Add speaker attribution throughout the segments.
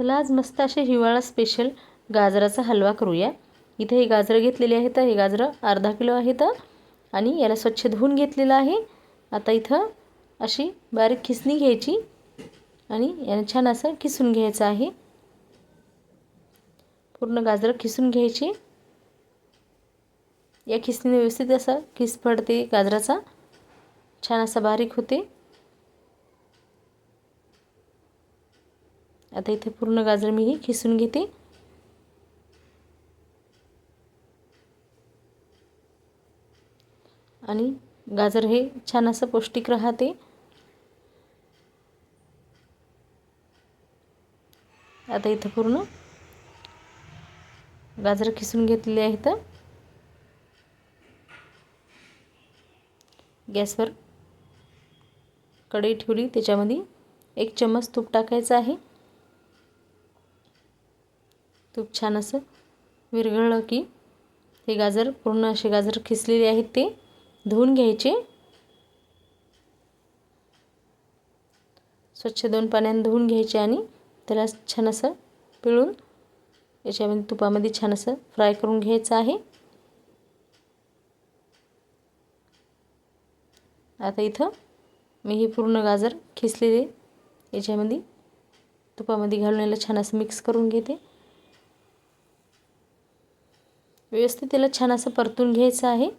Speaker 1: चला आज मस्त असे हिवाळा स्पेशल गाजराचा हलवा करूया. इथे हे गाजरं घेतलेले आहेत. हे गाजरं अर्धा किलो आहेत आणि याला स्वच्छ धुवून घेतलेलं आहे. आता इथं अशी बारीक खिसणी घ्यायची आणि याने छान असं खिसून घ्यायचं आहे. पूर्ण गाजरं खिसून घ्यायची. या खिसणीने व्यवस्थित असा खिस पडते गाजराचा. छान असा बारीक होते. आता इथे पूर्ण गाजर मी ही खिसून घेते. आणि गाजर हे छान असं पौष्टिक राहते. आता इथं पूर्ण गाजर खिसून घेतलेले आहेत. गॅसवर कढई ठेवली त्याच्यामध्ये एक चम्मच तूप टाकायचं आहे. तूप छान असं विरघळलं की हे गाजर पूर्ण असे गाजर खिसलेले आहेत ते. धुवून घ्यायचे. स्वच्छ दोन पाण्याने धुवून घ्यायचे आणि त्याला छान असं पिळून याच्यामध्ये तुपामध्ये छान असं फ्राय करून घ्यायचं आहे. आता इथं मी हे पूर्ण गाजर खिसलेले याच्यामध्ये तुपामध्ये घालून याला छान असं मिक्स करून घेते. व्यवस्थित त्याला छान असं परतून घ्यायचं आहे.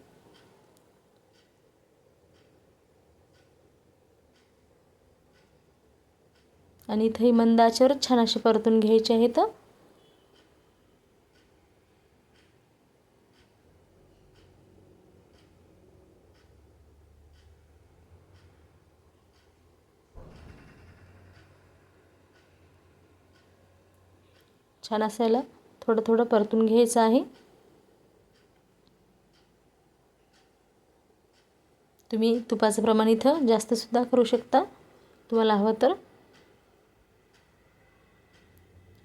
Speaker 1: आणि इथंही मंद आचेवरच छान असे परतून घ्यायचे आहेत. छान असायला थोडं थोडं परतून घ्यायचं आहे. तुम्ही तुपाचं प्रमाण इथं जास्तसुद्धा करू शकता. तुम्हाला हवं तर.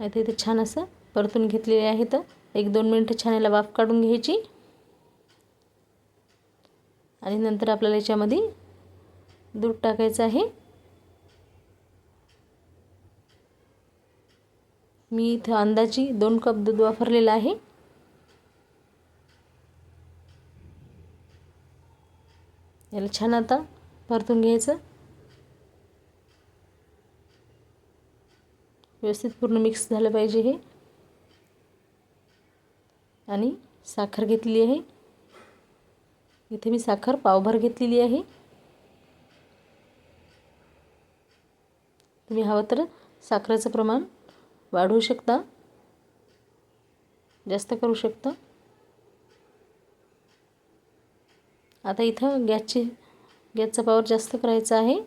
Speaker 1: आता इथे छान असं परतून घेतलेले आहेत एक दोन मिनटं छान याला वाफ काढून घ्यायची. आणि नंतर आपल्याला याच्यामध्ये दूध टाकायचं आहे. मी इथं अंदाजी दोन कप दूध वापरलेलं आहे. याला छान आता परतून घ्यायचं. व्यवस्थित पूर्ण मिक्स झालं पाहिजे हे. आणि साखर घेतली आहे. इथे मी साखर पावभर घेतलेली आहे. तुम्ही हवं तर साखरेचं प्रमाण वाढवू शकता. जास्त करू शकता. आता इथं गॅसची गॅसचा पावर जास्त करायचा आहे.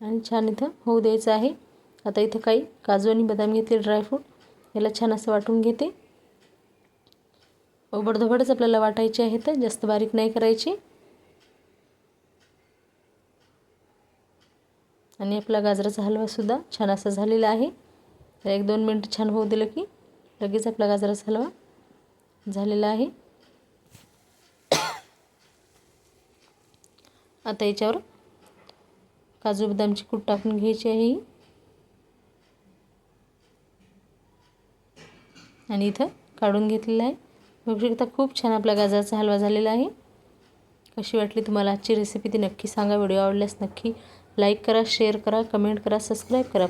Speaker 1: आणि छान इथं होऊ द्यायचं आहे. आता इथं काही काजू आणि बदाम घेतले ड्रायफ्रूट याला छान असं वाटून घेते. ओबडधोबडच आपल्याला वाटायचे आहेत जास्त बारीक नाही करायची. आणि आपला गाजराचा हलवासुद्धा छान असा झालेला आहे. एक दोन मिनटं छान होऊ दिलं की लगेच आपला गाजराचा हलवा झालेला आहे. आता याच्यावर काजू बदामची कूट टाकून घ्यायची आहे. आणि इथं काढून घेतलेलं आहे. बघू शकता खूप छान आपला गाजराचा हलवा झालेला आहे. कशी वाटली तुम्हाला आजची रेसिपी ती नक्की सांगा. व्हिडिओ आवडल्यास नक्की लाईक करा शेअर करा कमेंट करा सबस्क्राईब करा.